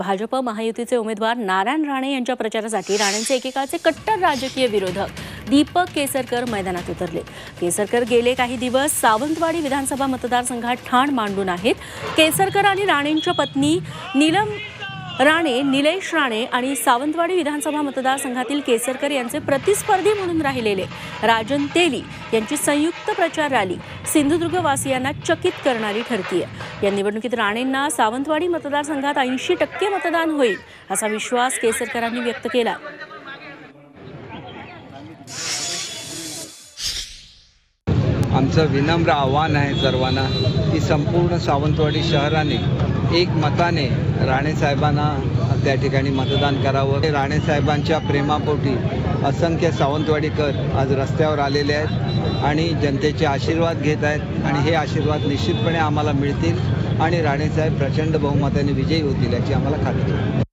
भाजप महायुतीचे उमेदवार नारायण राणे यांच्या प्रचारासाठी राणेंचे एकेकाळचे कट्टर राजकीय विरोधक दीपक केसरकर मैदानात उतरले. केसरकर गेले काही दिवस सावंतवाडी विधानसभा मतदारसंघात ठाण मांडून आहेत. केसरकर आणि राणेंच्या पत्नी नीलम राणे निलेश राणे आणि सावंतवाडी विधानसभा मतदारसंघातील केसरकर यांचे प्रतिस्पर्धी म्हणून राहिलेले राजन तेली यांची संयुक्त प्रचार रॅली सिंधुदुर्गवासियांना चकित करणारी ठरतीये. या निवडणुकीत राणेंना सावंतवाडी मतदारसंघात ऐंशी टक्के मतदान होईल असा विश्वास केसरकरांनी व्यक्त केला. आमचं विनम्र आव्हान आहे सर्वांना की संपूर्ण सावंतवाडी शहराने एक मताने राणेसाहेबांना त्या ठिकाणी मतदान करावं. राणेसाहेबांच्या प्रेमापोटी असंख्य सावंतवाडीकर आज रस्त्यावर आलेले आहेत आणि जनतेचे आशीर्वाद घेत आहेत आणि हे आशीर्वाद निश्चितपणे आम्हाला मिळतील. आणि राणेसाहेब प्रचंड बहुमताने विजयी होतील याची आम्हाला खात्री